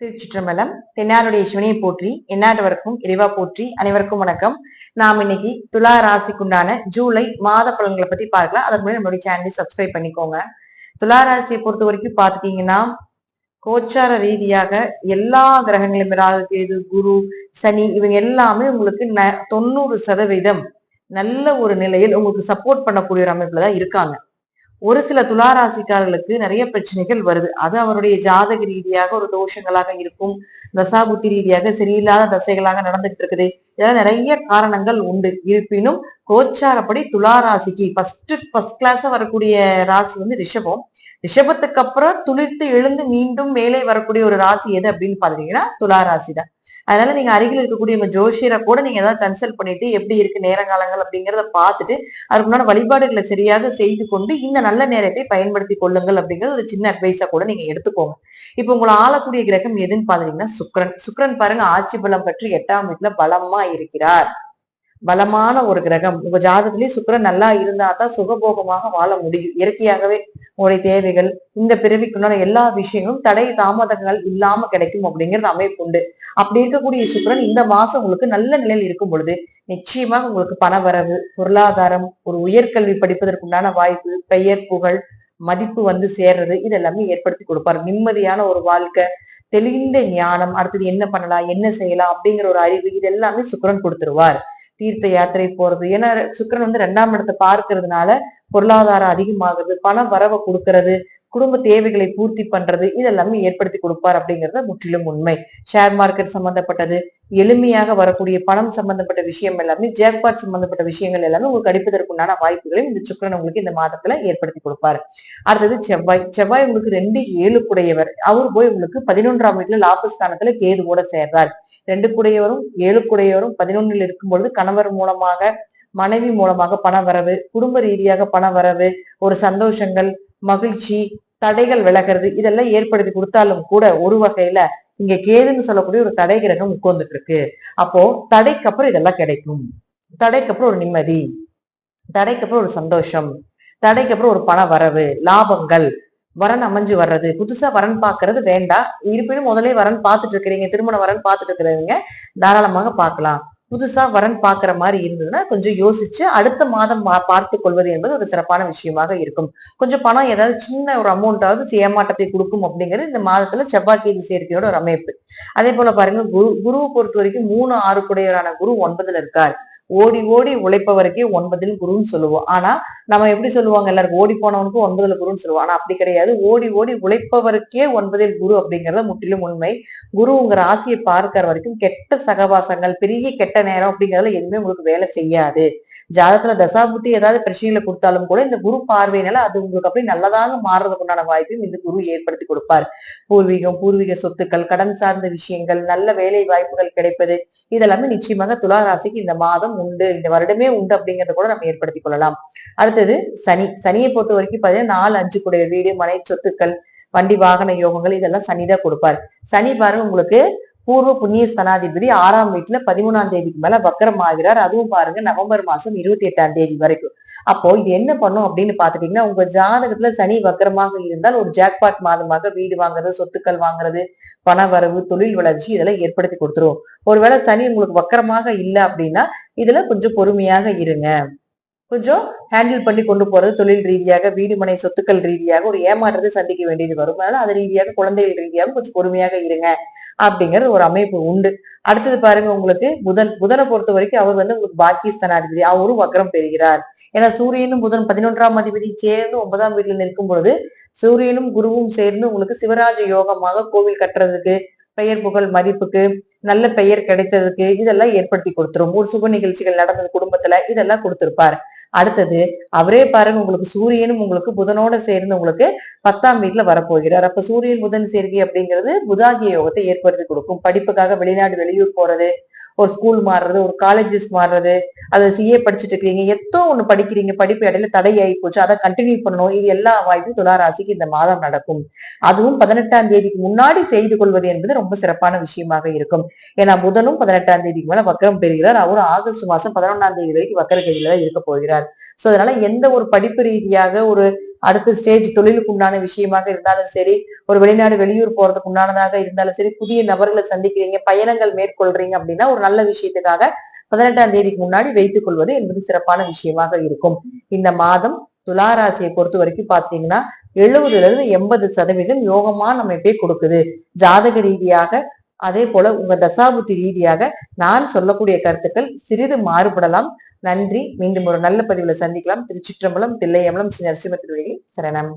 திருச்சிற்றம்பலம் தென்னாருடைய சிவனையை போற்றி எந்நாட்டவருக்கும் இறைவா போற்றி அனைவருக்கும் வணக்கம். நாம் இன்னைக்கு துலா ராசிக்குண்டான ஜூலை மாத பலன்களை பத்தி பார்க்கலாம். அதற்கு முன்னாடி நம்மளுடைய சேனலை சப்ஸ்கிரைப் பண்ணிக்கோங்க. துலா ராசியை பொறுத்த வரைக்கும் பார்த்துட்டீங்கன்னா கோச்சார ரீதியாக எல்லா கிரகங்களும் ராகு கேது குரு சனி இவங்க எல்லாமே உங்களுக்கு ந- தொண்ணூறு சதவீதம் நல்ல ஒரு நிலையில் உங்களுக்கு சப்போர்ட் பண்ணக்கூடிய ஒரு அமைப்புல தான் இருக்காங்க. ஒரு சில துளாராசிக்காரர்களுக்கு நிறைய பிரச்சனைகள் வருது. அது அவருடைய ஜாதக ரீதியாக ஒரு தோஷங்களாக இருக்கும். தசாபுத்தி ரீதியாக சரியில்லாத தசைகளாக நடந்துகிட்டு இருக்குது. இதெல்லாம் நிறைய காரணங்கள் உண்டு. இருப்பினும் கோச்சாரப்படி துளாராசிக்கு ஃபர்ஸ்ட் ஃபர்ஸ்ட் கிளாஸா வரக்கூடிய ராசி வந்து ரிஷபம். ரிஷபத்துக்கு அப்புறம் துளிர்த்து எழுந்து மீண்டும் மேலே வரக்கூடிய ஒரு ராசி எது அப்படின்னு பாத்தீங்கன்னா துலா ராசி தான். அதனால நீங்க அருகில் இருக்கக்கூடிய உங்க ஜோஷியரை கூட நீங்க ஏதாவது கன்சல்ட் பண்ணிட்டு எப்படி இருக்கு நேரங்காலங்கள் அப்படிங்கறத பார்த்துட்டு அதுக்கு முன்னாடி வழிபாடுகளை சரியாக செய்து கொண்டு இந்த நல்ல நேரத்தை பயன்படுத்தி கொள்ளுங்கள் அப்படிங்கிறது ஒரு சின்ன அட்வைஸா கூட நீங்க எடுத்துக்கோங்க. இப்போ உங்களை ஆளக்கூடிய கிரகம் எதுன்னு பாத்தீங்கன்னா சுக்ரன் சுக்ரன் பாருங்க ஆட்சி பலம் பற்றி எட்டாம் வீட்டுல பலமா இருக்கிறார். பலமான ஒரு கிரகம். உங்க ஜாதகத்திலேயே சுக்கரன் நல்லா இருந்தா தான் சுகபோகமாக வாழ முடியும். இயற்கையாகவே உங்களுடைய தேவைகள் இந்த பிறவிக்குண்டான எல்லா விஷயங்களும் தடை தாமதங்கள் இல்லாம கிடைக்கும் அப்படிங்கிறது அமைப்பு உண்டு. அப்படி இருக்கக்கூடிய சுக்கிரன் இந்த மாசம் உங்களுக்கு நல்ல நிலையில் இருக்கும் பொழுது நிச்சயமாக உங்களுக்கு பணவரவு பொருளாதாரம் ஒரு உயர்கல்வி படிப்பதற்குண்டான வாய்ப்பு பெயர் புகழ் மதிப்பு வந்து சேர்றது இது எல்லாமே ஏற்படுத்தி கொடுப்பாரு. நிம்மதியான ஒரு வாழ்க்கை தெளிந்த ஞானம் அடுத்தது என்ன பண்ணலாம் என்ன செய்யலாம் அப்படிங்கிற ஒரு அறிவு இது எல்லாமே சுக்கிரன் கொடுத்துருவார். தீர்த்த யாத்திரை போறது ஏன்னா சுக்கிரன் வந்து ரெண்டாம் இடத்தை பார்க்கறதுனால பொருளாதாரம் அதிகமாகுது பண வரவை கொடுக்கறது குடும்ப தேவைகளை பூர்த்தி பண்றது இதெல்லாமே ஏற்படுத்தி கொடுப்பார் அப்படிங்கறது முற்றிலும் உண்மை. ஷேர் மார்க்கெட் சம்பந்தப்பட்டது எளிமையாக வரக்கூடிய பணம் சம்பந்தப்பட்ட விஷயம் எல்லாமே ஜேக்பாட் சம்பந்தப்பட்ட விஷயங்கள் எல்லாமே உங்களுக்கு அடிப்பதற்குண்டான வாய்ப்புகளையும் இந்த சுக்கிரன் உங்களுக்கு இந்த மாதத்துல ஏற்படுத்தி கொடுப்பாரு. அடுத்தது செவ்வாய். செவ்வாய் உங்களுக்கு ரெண்டு ஏழு குடையவர் அவர் போய் உங்களுக்கு பதினொன்றாம் வீட்டுல லாபஸ்தானத்துல கேதுவோட சேர்றார். ரெண்டு குடையவரும் ஏழு குடையவரும் பதினொன்னில் இருக்கும் பொழுது கணவர் மூலமாக மனைவி மூலமாக பண வரவு குடும்ப ரீதியாக பண வரவு ஒரு சந்தோஷங்கள் மகிழ்ச்சி தடைகள் விலகிறது இதெல்லாம் ஏற்படுத்தி கொடுத்தாலும் கூட ஒரு வகையில இங்க கேதுன்னு சொல்லக்கூடிய ஒரு தடை கிரகம் உட்கார்ந்துட்டு இருக்கு அப்போ தடைக்கு அப்புறம் இதெல்லாம் கிடைக்கும். தடைக்கு அப்புறம் ஒரு நிம்மதி. தடைக்கு அப்புறம் ஒரு சந்தோஷம். தடைக்கு அப்புறம் ஒரு பண வரவு லாபங்கள். வரன் அமைஞ்சு வர்றது. புதுசா வரன் பாக்குறது வேண்டாம். இருப்பினும் முதலே வரன் பார்த்துட்டு இருக்கிறீங்க. திருமண வரன் பார்த்துட்டு இருக்கிறவங்க தாராளமாக பார்க்கலாம். புதுசா வரன் பாக்குற மாதிரி இருந்ததுன்னா கொஞ்சம் யோசிச்சு அடுத்த மாதம் பா- பார்த்து கொள்வது என்பது ஒரு சிறப்பான விஷயமாக இருக்கும். கொஞ்சம் பணம் ஏதாவது சின்ன ஒரு அமௌண்ட்டாவது ஏமாற்றத்தை கொடுக்கும் அப்படிங்கிறது இந்த மாதத்துல செவ்வாய்க்கு சேர்க்கையோட ஒரு அமைப்பு. அதே போல பாருங்க குரு குருவை பொறுத்த வரைக்கும் மூணு ஆறு குடையவரான குரு ஒன்பதுல இருக்கார். ஓடி ஓடி உழைப்பவருக்கே ஒன்பதில் குருன்னு சொல்லுவோம். ஆனா நம்ம எப்படி சொல்லுவாங்க? எல்லாருக்கும் ஓடி போனவனுக்கும் ஒன்பதுல குருன்னு சொல்லுவோம். ஆனா அப்படி கிடையாது. ஓடி ஓடி உழைப்பவருக்கே ஒன்பதில் குரு அப்படிங்கறது முற்றிலும் உண்மை. குரு உங்க ராசியை பார்க்கிற வரைக்கும் கெட்ட சகவாசங்கள் பெரிய கெட்ட நேரம் அப்படிங்கறதுல எதுவுமே உங்களுக்கு வேலை செய்யாது. ஜாதகத்துல தசாபுத்தி ஏதாவது பிரச்சனைகளை கொடுத்தாலும் கூட இந்த குரு பார்வையினால அது உங்களுக்கு அப்படி நல்லதாக மாறுறதுக்கு உண்டான வாய்ப்பையும் இந்த குரு ஏற்படுத்தி கொடுப்பார். பூர்வீகம் பூர்வீக சொத்துக்கள் கடன் சார்ந்த விஷயங்கள் நல்ல வேலை வாய்ப்புகள் கிடைப்பது இதெல்லாமே நிச்சயமாக துலா ராசிக்கு இந்த மாதம் உண்டு. இந்த வருடமே உண்டு அப்படிங்கறத கூட நம்ம ஏற்படுத்திக் கொள்ளலாம். அடுத்து அடுத்தது சனி சனியை பொறுத்த வரைக்கும் பார்த்தீங்கன்னா நாலு அஞ்சு கூடிய வீடு மனை சொத்துக்கள் வண்டி வாகன யோகங்கள் இதெல்லாம் சனி தான் கொடுப்பார். சனி பாருங்க உங்களுக்கு பூர்வ புண்ணிய ஸ்தனாதிபதி ஆறாம் வீட்டுல பதிமூணாம் தேதிக்கு மேல வக்கரம் ஆகிறார். அதுவும் பாருங்க நவம்பர் மாசம் இருபத்தி எட்டாம் தேதி வரைக்கும். அப்போ இது என்ன பண்ணும் அப்படின்னு பாத்துட்டீங்கன்னா உங்க ஜாதகத்துல சனி வக்கரமாக இருந்தால் ஒரு ஜாக்பாட் மாதமாக வீடு வாங்குறது சொத்துக்கள் வாங்குறது பண வரவு தொழில் வளர்ச்சி இதெல்லாம் ஏற்படுத்தி கொடுத்துரும். ஒருவேளை சனி உங்களுக்கு வக்கரமாக இல்லை அப்படின்னா இதுல கொஞ்சம் பொறுமையாக இருங்க. கொஞ்சம் ஹேண்டில் பண்ணி கொண்டு போறது தொழில் ரீதியாக வீடு மனை சொத்துக்கள் ரீதியாக ஒரு ஏமாற்றத்தை சந்திக்க வேண்டியது வரும். அதனால அது ரீதியாக குழந்தைகள் ரீதியாக கொஞ்சம் பொறுமையாக இருங்க அப்படிங்கிறது ஒரு அமைப்பு உண்டு. அடுத்தது பாருங்க உங்களுக்கு புதன் புதனை பொறுத்த வரைக்கும் அவர் வந்து உங்களுக்கு பாக்கியஸ்தானாதிபதி. அவரும் வக்ரம் பெறுகிறார். ஏன்னா சூரியனும் புதன் பதினொன்றாம் அதிபதி சேர்ந்து ஒன்பதாம் வீட்டில் நிற்கும் பொழுது சூரியனும் குருவும் சேர்ந்து உங்களுக்கு சிவராஜ யோகமாக கோவில் கட்டுறதுக்கு பெயர் புகழ் மதிப்புக்கு நல்ல பெயர் கிடைத்ததுக்கு இதெல்லாம் ஏற்படுத்தி கொடுத்துரும். ஒரு சுப நிகழ்ச்சிகள் நடந்தது குடும்பத்துல இதெல்லாம் கொடுத்திருப்பார். அடுத்தது அவரே பாருங்க உங்களுக்கு சூரியனும் உங்களுக்கு புதனோட சேர்ந்து உங்களுக்கு பத்தாம் வீட்டுல வரப்போகிறார். அப்ப சூரியன் புதன் சேர்க்கை அப்படிங்கிறது புதாதிய யோகத்தை ஏற்படுத்தி கொடுக்கும். படிப்புக்காக வெளிநாடு வெளியூர் போறது ஒரு ஸ்கூல் மாறுறது ஒரு காலேஜஸ் மாறுறது அதை சிஏ படிச்சுட்டு இருக்கிறீங்க எத்தோ ஒண்ணு படிக்கிறீங்க படிப்பு இடையில தடை ஆகி போச்சு. அதை கண்டினியூ பண்ணணும். இது எல்லா வாய்ப்பும் துளாராசிக்கு இந்த மாதம் நடக்கும். அதுவும் பதினெட்டாம் தேதிக்கு முன்னாடி செய்து கொள்வது என்பது ரொம்ப சிறப்பான விஷயமாக இருக்கும். ஏன்னா புதனும் பதினெட்டாம் தேதிக்கு மேல வக்கரம் பெறுகிறார். அவரும் ஆகஸ்ட் மாசம் பதினொன்னாம் தேதி வரைக்கும் வக்கர கதியில தான் இருக்க போகிறார். சோ அதனால எந்த ஒரு படிப்பு ரீதியாக ஒரு அடுத்த ஸ்டேஜ் தொழிலுக்கு உண்டான விஷயமாக இருந்தாலும் சரி ஒரு வெளிநாடு வெளியூர் போறதுக்கு உண்டானதாக இருந்தாலும் சரி புதிய நபர்களை சந்திக்கிறீங்க பயணங்கள் மேற்கொள்றீங்க அப்படின்னா ஒரு நல்ல விஷயத்துக்காக பதினெட்டாம் தேதிக்கு முன்னாடி வைத்துக் கொள்வது என்பது சிறப்பான விஷயமாக இருக்கும். இந்த மாதம் துளாராசியை பொறுத்த வரைக்கும் பாத்தீங்கன்னா எழுபதுல இருந்து எண்பது சதவீதம் யோகமான அமைப்பை கொடுக்குது. ஜாதக ரீதியாக அதே போல உங்க தசாபுத்தி ரீதியாக நான் சொல்லக்கூடிய கருத்துக்கள் சிறிது மாறுபடலாம். நன்றி. மீண்டும் ஒரு நல்ல பதிவுல சந்திக்கலாம். திருச்சிற்றம்பலம் தில்லையம்பலம் ஸ்ரீ நரசிம்ம திருவடிகள் சரணம்.